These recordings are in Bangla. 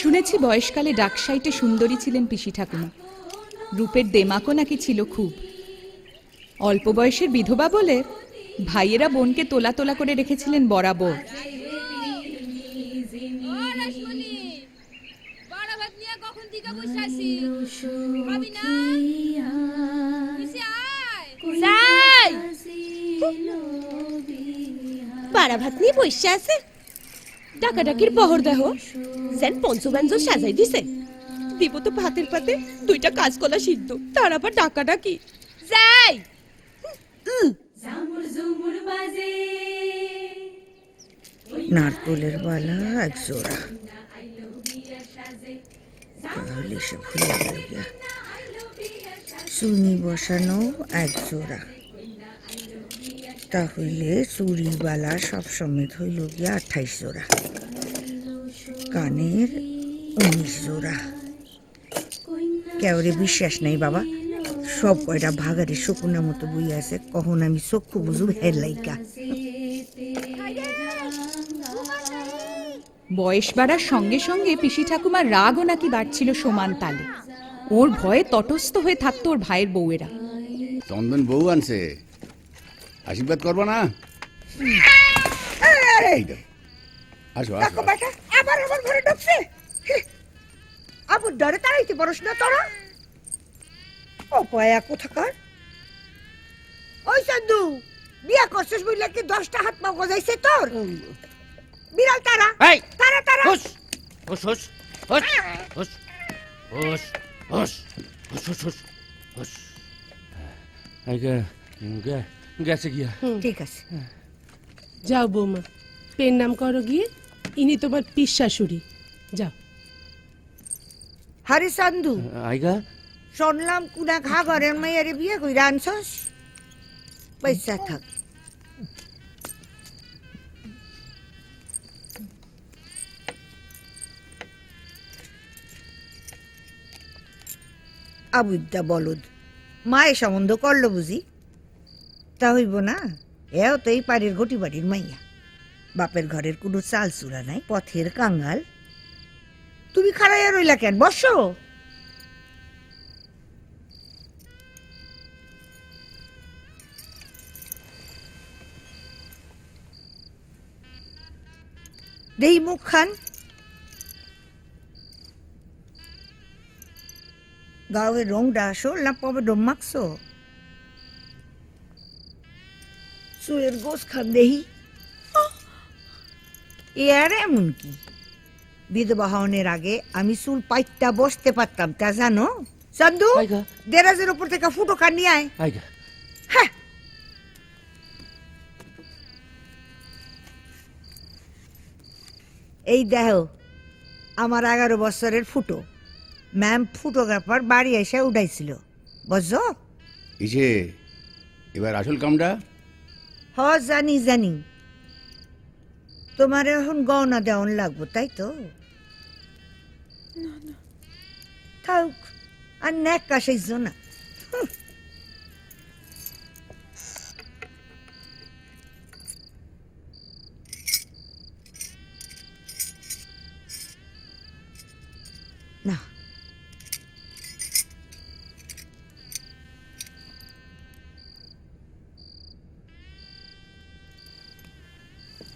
শুনেছি বয়সকালে ডাকসাইটে সুন্দরী ছিলেন পিসি ঠাকুমা। রূপের দেমাকও নাকি ছিল খুব। অল্প বয়সের বিধবা বলে ভাইয়েরা বোনকে তোলা তোলা করে রেখেছিলেন বরাবর। পাড়া ভাত নিয়ে বসে আছে? ডাকাডাকির বহর দেহ। যেন পঞ্চব্যঞ্জন সাজাই দিছে। দিব তো ভাতের পাতে দুইটা কাঁচকলা সিদ্ধ তার আবার ডাকাডাকি। যাই। নারকলের বালা এক জোড়া। ভুলে চুনি বসানো এক জোড়া। তাহলে চুরি বালা সব সমেত হইল গিয়া আঠাইশ জোড়া। কানের উনিশ জোড়া। কেউরে বিশ্বাস নাই বাবা সব কয়টা ভাগারে শকুনের মতো বই আছে কখন আমি চক্ষু বুঝু হেরলাইকা বয়স বাড়ার সঙ্গে সঙ্গে পিসি ঠাকুমার রাগও নাকি বাড়ছিল সমান তালে। ওর ভয়ে তটস্থ হয়ে থাকতো ওর ভাইয়ের বউয়েরা। চন্দন বউ আনছে। আশীর্বাদ করব না এই। আসো আসো বেটা আবার আমার ঘরে ঢুকছে আবুর ডরে তাড়াইতে পারস না তোরা ও পয়া কোথাকার ওই সন্দু বিয়া করছিস বুঝলে কি দশটা হাত পা গজাইছে তোর বিড়াল তারা তারা তারা হুস হুস হুস হুস হুস হুস হুস হুস হুস হুস হুস গেছে গিয়া। ঠিক আছে। যাও বৌমা পেন নাম করো গিয়ে ইনি তোমার পিস শাশুড়ি। যাও। হারি সন্দু আইগা। শুনলাম কুনা ঘা ঘরের মেয়েরে বিয়ে কইরা আনছস। পয়সা থাক। আবুদ্দা বলদ মায়ের সম্বন্ধ করল বুঝি? তা হইব না? এও তো এই পাড়ের ঘটি বাড়ির মাইয়া। বাপের ঘরের কোনো চাল চূড়া নাই, পথের কাঙ্গাল তুমি খাড়াইয়া রইলা কেন? বসো। দেই মুখ খান। গাওয়ের রংটা আসো না পবে ডম মাখছো? চুয়ের গোস খান দেহি। এ আর এমন কি? বিধবা হওয়ার আগে আমি চুল পাইটটা বসতে পারতাম তা জানো? চন্দু দেরাজের উপর থেকে ফুটো কান নিয়ে আয়। হ্যাঁ। এই দেহ আমার এগারো বছরের ফুটো। ম্যাম ফটোগ্রাফার বাড়ি এসে উঠাইছিল। বুঝছ? ইসে এবার আসল কামটা? জানি জানি। তোমার এখন গহনা দেওয়ান লাগবো তাই তো? থাক আর ন্যাক কাশাইছ না।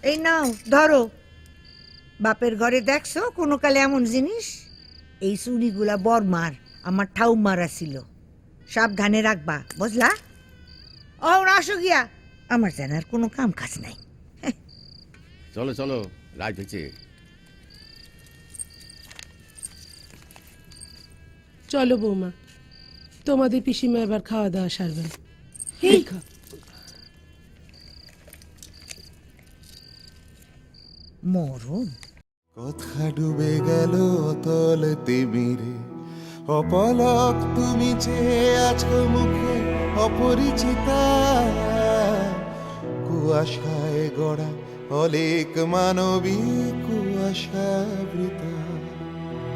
এই নাও ধরো। বাপের ঘরে দেখছ কোনো কালে এমন জিনিস? এই চুড়িগুলা বরমার আমার ঠাউমারা ছিল সাবধানে রাখবা বুঝলা? ও আসো গিয়া। আমার জানার কোনো কাম কাজ নাই। চলো চলো রাত হয়েছে চলো বৌমা তোমাদের পিসিমা এবার খাওয়া দাওয়া সারবেন। এই মরণ কথা ডুবে গেল তল তিমিরে। অপলক তুমি যে আছো মুখে অপরিচিতা। কুয়াশায় গড়া অলেক মানবী কুয়াশাবৃতা।